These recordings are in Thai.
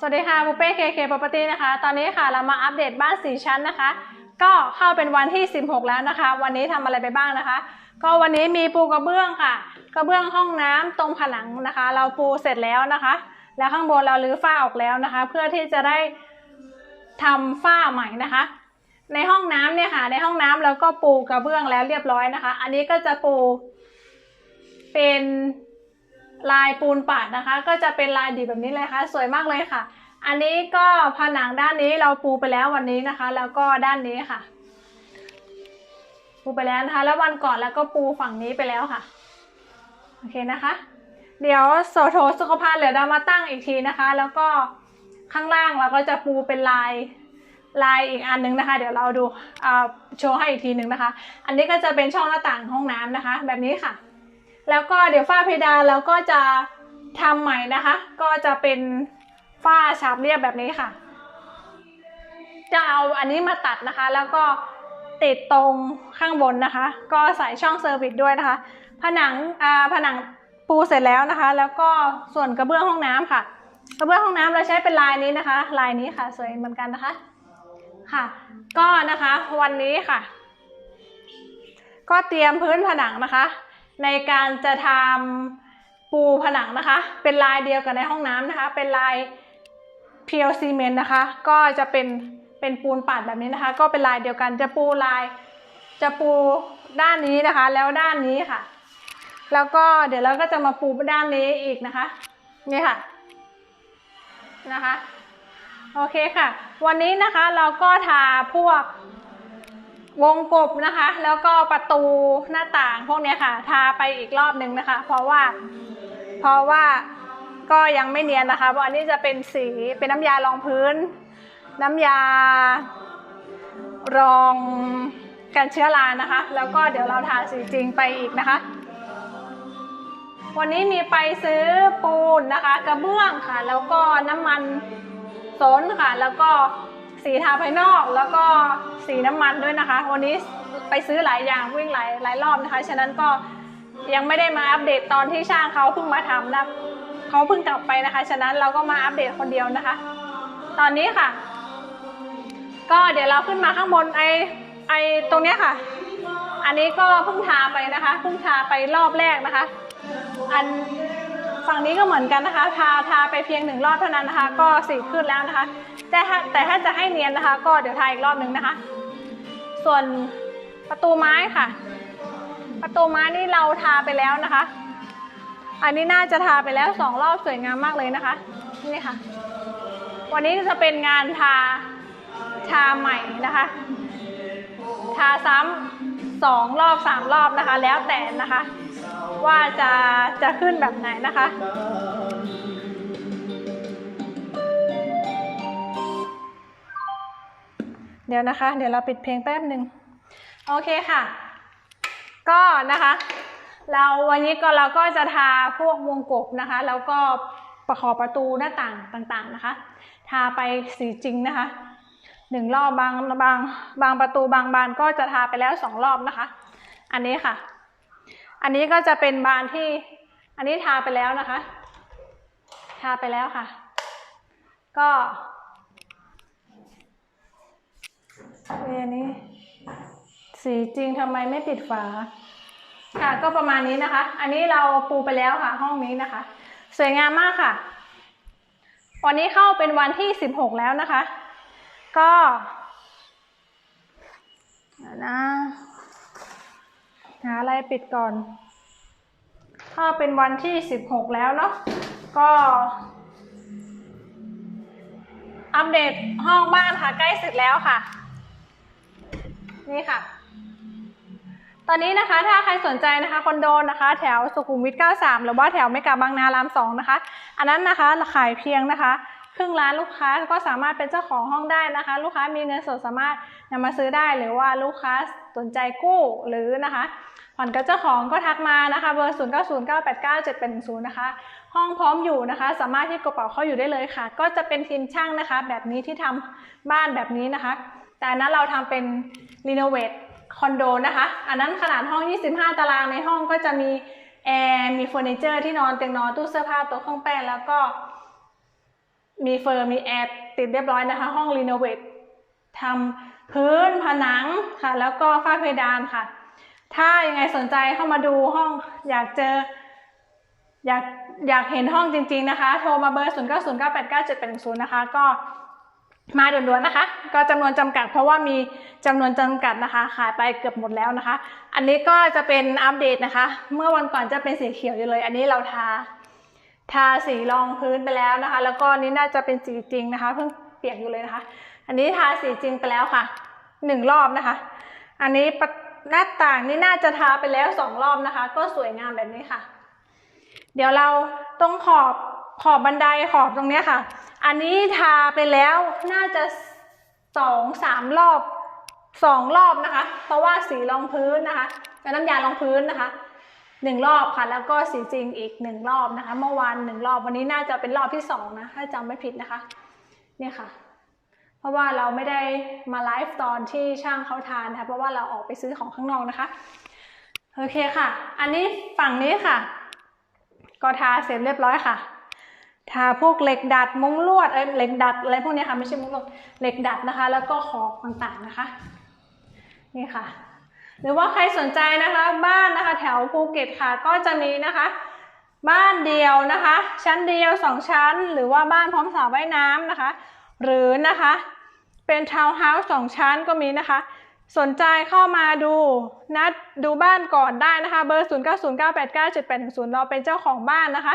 สวัสดีค่ะบุเป้เคเค Property นะคะ ตอนนี้ค่ะเรามาอัปเดตบ้าน 4 ชั้นนะคะ ก็เข้าเป็นวันที่ 16 แล้วนะคะ วันนี้ทำอะไรไปบ้างนะคะ ก็วันนี้มีปูกระเบื้องค่ะ กระเบื้องห้องน้ำตรงผนังนะคะ เราปูเสร็จแล้วนะคะ แล้วข้างบนเรารื้อฝ้าออกแล้วนะคะ เพื่อที่จะได้ทำฝ้าใหม่นะคะ ในห้องน้ำเนี่ยค่ะ ในห้องน้ำเราก็ปูกระเบื้องแล้วเรียบร้อยนะคะ อันนี้ก็จะปูเป็น ลายปูนปาดนะคะ ก็จะเป็นลายดีแบบนี้เลยค่ะ สวยมากเลยค่ะ อันนี้ก็ผนังด้านนี้เราปูไปแล้ววันนี้นะคะ แล้วก็ด้านนี้ค่ะ ปูไปแล้วนะคะ แล้ววันก่อนแล้วก็ปูฝั่งนี้ไปแล้วค่ะโอเคนะคะ เดี๋ยวโซโทสุขภาพเหลือเรามาตั้งอีกทีนะคะ แล้วก็ข้างล่างเราก็จะปูเป็นลายลายอีกอันนึงนะคะ เดี๋ยวเราดูโชว์ให้อีกทีหนึ่งนะคะ อันนี้ก็จะเป็นช่องหน้าต่างห้องน้ำนะคะ แบบนี้ค่ะ แล้วก็เดี๋ยวฝ้าเพดานเราก็จะทำใหม่นะคะ ก็จะเป็นฝ้าฉาบเรียบแบบนี้ค่ะ จะเอาอันนี้มาตัดนะคะ แล้วก็ติดตรงข้างบนนะคะ ก็ใส่ช่องเซอร์วิสด้วยนะคะ ผนังอ่าผนังปูเสร็จแล้วนะคะ แล้วก็ส่วนกระเบื้องห้องน้ำค่ะ กระเบื้องห้องน้ำเราใช้เป็นลายนี้นะคะ ลายนี้ค่ะ สวยเหมือนกันนะคะค่ะ ก็นะคะวันนี้ค่ะ ก็เตรียมพื้นผนังนะคะ ในการจะทำปูผนังนะคะ เป็นลายเดียวกับในห้องน้ำนะคะ เป็นลายเพียวซีเมนต์นะคะ ก็จะเป็นเป็นปูนปาดแบบนี้นะคะ ก็เป็นลายเดียวกันจะปูลาย จะปูด้านนี้นะคะ แล้วด้านนี้ค่ะ แล้วก็เดี๋ยวเราก็จะมาปูด้านนี้อีกนะคะ นี่ค่ะนะคะ โอเคค่ะ วันนี้นะคะเราก็ทาพวก วงกบนะคะ แล้วก็ประตูหน้าต่างพวกนี้ค่ะ ทาไปอีกรอบหนึ่งนะคะ เพราะว่าเพราะว่าก็ยังไม่เนียนนะคะเพราะอันนี้จะเป็นสีเป็นน้ำยารองพื้น น้ำยารองกันเชื้อรานะคะ แล้วก็เดี๋ยวเราทาสีจริงไปอีกนะคะ วันนี้มีไปซื้อปูนนะคะ กระเบื้องค่ะ แล้วก็น้ำมันสนค่ะ แล้วก็ สีทาภายนอกแล้วก็สีน้ำมันด้วยนะคะ วันนี้ไปซื้อหลายอย่างวิ่งหลายหลายรอบนะคะ ฉะนั้นก็ยังไม่ได้มาอัปเดตตอนที่ช่างเขาเพิ่งมาทำนะเขาเพิ่งกลับไปนะคะ ฉะนั้นเราก็มาอัปเดตคนเดียวนะคะ ตอนนี้ค่ะ ก็เดี๋ยวเราขึ้นมาข้างบนไอไอตรงเนี้ยค่ะ อันนี้ก็เพิ่งทาไปนะคะเพิ่งทาไปรอบแรกนะคะ อันฝั่งนี้ก็เหมือนกันนะคะ ทาทาไปเพียงหนึ่งรอบเท่านั้นนะคะ ก็สีขึ้นแล้วนะคะ แต่ถ้าแต่ถ้าจะให้เนียนนะคะ ก็เดี๋ยวทาอีกรอบหนึ่งนะคะ ส่วนประตูไม้ค่ะ ประตูไม้นี่เราทาไปแล้วนะคะ อันนี้น่าจะทาไปแล้วสองรอบสวยงามมากเลยนะคะ นี่ค่ะ วันนี้จะเป็นงานทาทาใหม่นะคะ ทาซ้ำสองรอบสามรอบนะคะ แล้วแต่นะคะ ว่าจะจะขึ้นแบบไหนนะคะ เดี๋ยวนะคะ เดี๋ยวเราปิดเพลงแป๊บหนึ่งโอเคค่ะ ก็นะคะ เราวันนี้ก็เราก็จะทาพวกวงกบนะคะ แล้วก็ประขอบประตูหน้าต่างต่างๆนะคะ ทาไปสีจริงนะคะหนึ่งรอบบางบางบางประตูบางบานก็จะทาไปแล้วสองรอบนะคะ อันนี้ค่ะ อันนี้ก็จะเป็นบานที่ อันนี้ทาไปแล้วนะคะ ทาไปแล้วค่ะ ก็ เอันนี้ สีจริงทำไมไม่ปิดฝา ค่ะก็ประมาณนี้นะคะ อันนี้เราปูไปแล้วค่ะ ห้องนี้นะคะ สวยงามมากค่ะ วันนี้เข้าเป็นวันที่สิบหกแล้วนะคะ ก็นะหาอะไรปิดก่อนถ้าเป็นวันที่สิบหกแล้วเนาะก็ อัปเดตห้องบ้านค่ะ ใกล้เสร็จแล้วค่ะ นี่ค่ะ ตอนนี้นะคะถ้าใครสนใจนะคะคอนโดนะคะ แถวสุขุมวิท 93 หรือว่าแถวเมกาบางนาราม 2 นะคะ อันนั้นนะคะขายเพียงนะคะ ครึ่งล้านลูกค้าก็สามารถเป็นเจ้าของห้องได้นะคะ ลูกค้ามีเงินสดสามารถนำมาซื้อได้ หรือว่าลูกค้าสนใจกู้หรือนะคะผ่อนกับเจ้าของก็ทักมานะคะเบอร์ 0 9 0 9 8 9 7 8 1 0 นะคะ ห้องพร้อมอยู่นะคะ สามารถที่กระเป๋าเข้าอยู่ได้เลยค่ะ ก็จะเป็นทีมช่างนะคะ แบบนี้ที่ทำบ้านแบบนี้นะคะ แต่นั้นเราทำเป็นรีโนเวทคอนโดนะคะ อันนั้นขนาดห้อง 25 ตารางในห้องก็จะมีแอร์มีเฟอร์นิเจอร์ที่นอนเตียงนอนตู้เสื้อผ้าโต๊ะเครื่องแป้งแล้วก็ มีเฟอร์มีแอร์ติดเรียบร้อยนะคะ ห้องรีโนเวททำพื้นผนังค่ะ แล้วก็ฝ้าเพดานค่ะ ถ้ายังไงสนใจเข้ามาดูห้องอยากเจอ อยากอยากเห็นห้องจริง ๆนะคะ โทรมาเบอร์ 0 9 0 9 8 9 7 8 0นะคะ ก็มาด่วนๆนะคะ ก็จำนวนจำกัด เพราะว่ามีจำนวนจำกัดนะคะขายไปเกือบหมดแล้วนะคะ อันนี้ก็จะเป็นอัปเดตนะคะ เมื่อวันก่อนจะเป็นสีเขียวอยู่เลย อันนี้เราทา ทาสีรองพื้นไปแล้วนะคะ แล้วก็นี้น่าจะเป็นสีจริงนะคะ เพิ่งเปียกอยู่เลยนะคะ อันนี้ทาสีจริงไปแล้วค่ะหนึ่งรอบนะคะ อันนี้หน้าต่างนี่น่าจะทาไปแล้วสองรอบนะคะ ก็สวยงามแบบนี้ค่ะ เดี๋ยวเราตรงขอบขอบบันไดขอบตรงนี้ค่ะ อันนี้ทาไปแล้วน่าจะสองสามรอบสองรอบนะคะ เพราะว่าสีรองพื้นนะคะกับน้ำยารองพื้นนะคะ หนึ่งรอบค่ะ แล้วก็สีจริงอีกหนึ่งรอบนะคะ เมื่อวานหนึ่งรอบวันนี้น่าจะเป็นรอบที่สองนะ ถ้าจำไม่ผิดนะคะ เนี่ยค่ะ เพราะว่าเราไม่ได้มาไลฟ์ตอนที่ช่างเขาทานนะคะ เพราะว่าเราออกไปซื้อของข้างนอกนะคะ โอเคค่ะ อันนี้ฝั่งนี้ค่ะ ก็ทาเสร็จเรียบร้อยค่ะทาพวกเหล็กดัดมุ้งลวดเอ้ยเหล็กดัดอะไรพวกนี้ค่ะไม่ใช่มุ้งลวดเหล็กดัดนะคะ แล้วก็ขอบต่างๆนะคะ นี่ค่ะ หรือว่าใครสนใจนะคะบ้านนะคะแถวภูเก็ตค่ะก็จะมีนะคะ บ้านเดียวนะคะ ชั้นเดียวสองชั้น หรือว่าบ้านพร้อมสระว่ายน้ำนะคะ หรือนะคะเป็นทาวน์เฮาส์สองชั้นก็มีนะคะ สนใจเข้ามาดูนัดดูบ้านก่อนได้นะคะ เบอร์ 0 9 0 9 8 9 7 8 1 0 เราเป็นเจ้าของบ้านนะคะ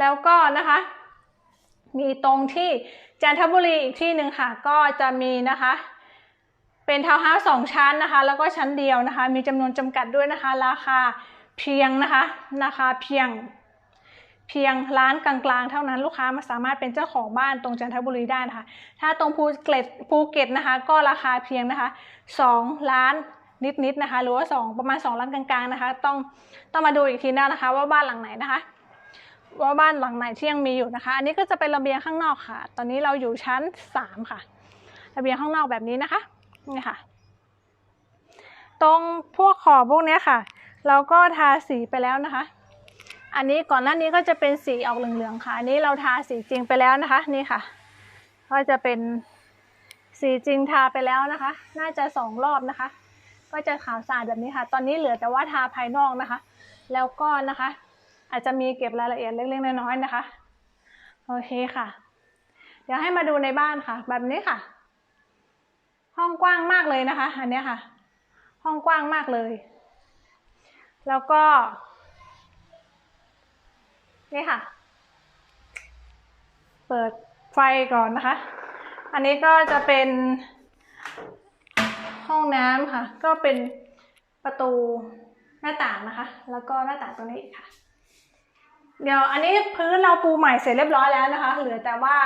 แล้วก็นะคะ มีตรงที่จันทบุรีอีกที่หนึ่งค่ะ ก็จะมีนะคะ เป็นทาวน์เฮาส์สองชั้นนะคะ แล้วก็ชั้นเดียวนะคะ มีจำนวนจำกัดด้วยนะคะ ราคาเพียงนะคะ ราคาเพียง เพียงร้านกลางๆ เท่านั้นลูกค้ามาสามารถเป็นเจ้าของบ้านตรงจันทบุรีได้นะคะ ถ้าตรงภูเก็ตภูเก็ตนะคะ ก็ราคาเพียงนะคะ2ล้านนิดๆนะคะ หรือว่า 2 ประมาณ 2 ล้านกลางๆนะคะ ต้องต้องมาดูอีกทีหน้านะคะ ว่าบ้านหลังไหนนะคะ ว่าบ้านหลังไหนที่ยังมีอยู่นะคะ อันนี้ก็จะเป็นระเบียงข้างนอกค่ะ ตอนนี้เราอยู่ชั้น 3 ค่ะ ระเบียงข้างนอกแบบนี้นะคะ นี่ค่ะ ตรงพวกขอบพวกนี้ค่ะ เราก็ทาสีไปแล้วนะคะ อันนี้ก่อนหน้านี้ก็จะเป็นสีออกเหลืองๆค่ะ อันนี้เราทาสีจริงไปแล้วนะคะ นี่ค่ะ ก็จะเป็นสีจริงทาไปแล้วนะคะ น่าจะสองรอบนะคะ ก็จะขาวสะอาดแบบนี้ค่ะ ตอนนี้เหลือแต่ว่าทาภายนอกนะคะ แล้วก็นะคะ อาจจะมีเก็บรายละเอียดเล็กๆน้อยๆนะคะ โอเคค่ะ เดี๋ยวให้มาดูในบ้านค่ะ แบบนี้ค่ะ ห้องกว้างมากเลยนะคะอันนี้ค่ะ ห้องกว้างมากเลย แล้วก็ นี่ค่ะ เปิดไฟก่อนนะคะ อันนี้ก็จะเป็นห้องน้ำค่ะ ก็เป็นประตูหน้าต่างนะคะ แล้วก็หน้าต่างตรงนี้ค่ะ เดี๋ยวอันนี้พื้นเราปูใหม่เสร็จเรียบร้อยแล้วนะคะ เหลือแต่ว่า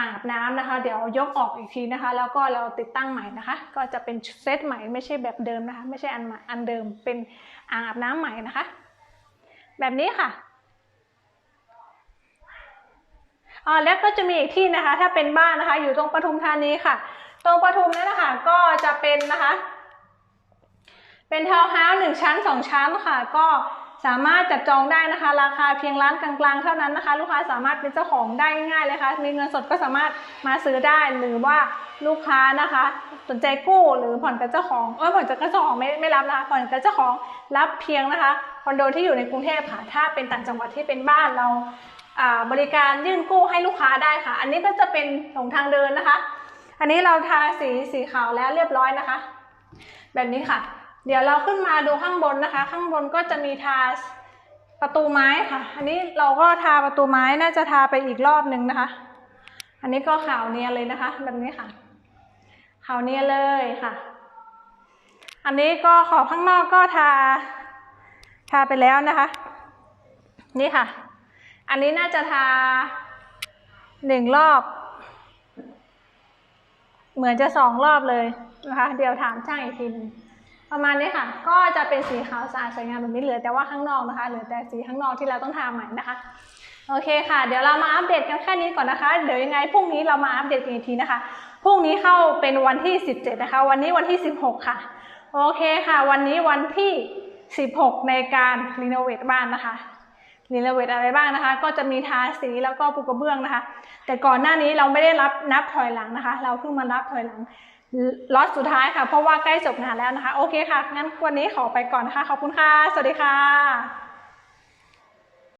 อาบน้ำนะคะ เดี๋ยวยกออกอีกทีนะคะ แล้วก็เราติดตั้งใหม่นะคะ ก็จะเป็นเซตใหม่ไม่ใช่แบบเดิมนะคะ ไม่ใช่อันอันเดิมเป็นอ่างอาบน้ำใหม่นะคะ แบบนี้ค่ะอ๋อแล้วก็จะมีอีกที่นะคะ ถ้าเป็นบ้านนะคะ อยู่ตรงปทุมธานีค่ะ ตรงปทุมนั่นนะคะก็จะเป็นนะคะ เป็นทาวน์เฮาส์หนึ่งชั้นสองชั้นค่ะ ก็ สามารถจับจองได้นะคะ ราคาเพียงร้านกลางๆ เท่านั้นนะคะ ลูกค้าสามารถเป็นเจ้าของได้ง่ายเลยค่ะ มีเงินสดก็สามารถมาซื้อได้หรือว่าลูกค้านะคะ สนใจกู้หรือผ่อนกับเจ้าของเออผ่อนกับเจ้าของไม่ไม่รับนะคะผ่อนกับเจ้าของรับเพียงนะคะคอนโดที่อยู่ในกรุงเทพค่ะถ้าเป็นต่างจังหวัดที่เป็นบ้านเราอ่าบริการยื่นกู้ให้ลูกค้าได้ค่ะ อันนี้ก็จะเป็นหลงทางเดินนะคะ อันนี้เราทาสีสีขาวแล้วเรียบร้อยนะคะ แบบนี้ค่ะ เดี๋ยวเราขึ้นมาดูข้างบนนะคะ ข้างบนก็จะมีทาประตูไม้ค่ะ อันนี้เราก็ทาประตูไม้น่าจะทาไปอีกรอบหนึ่งนะคะ อันนี้ก็ขาวเนียนเลยนะคะ แบบนี้ค่ะ ขาวเนียนเลยค่ะ อันนี้ก็ขอบข้างนอกก็ทา ทาไปแล้วนะคะ นี่ค่ะ อันนี้น่าจะทาหนึ่งรอบ เหมือนจะสองรอบเลยนะคะ เดี๋ยวถามช่างอีกทีนึง ประมาณนี้ค่ะ ก็จะเป็นสีขาวสะอาดสวยงามแบบนี้เหลือแต่ว่าข้างนอกนะคะเหลือแต่สีข้างนอกที่เราต้องทาใหม่นะคะโอเคค่ะ เดี๋ยวเรามาอัปเดตกันแค่นี้ก่อนนะคะ เดี๋ยวยังไงพรุ่งนี้เรามาอัปเดตกันอีกทีนะคะ พรุ่งนี้เข้าเป็นวันที่ 17 นะคะ วันนี้วันที่ 16 ค่ะ โอเคค่ะ วันนี้วันที่ 16 ในการรีโนเวทบ้านนะคะรีโนเวทอะไรบ้างนะคะ ก็จะมีทาสีแล้วก็ปูกระเบื้องนะคะ แต่ก่อนหน้านี้เราไม่ได้รับนับถอยหลังนะคะ เราเพิ่งมานับถอยหลัง ล็อตสุดท้ายค่ะ เพราะว่าใกล้จบงานแล้วนะคะ โอเคค่ะ งั้นวันนี้ขอไปก่อนนะคะขอบคุณค่ะ สวัสดีค่ะ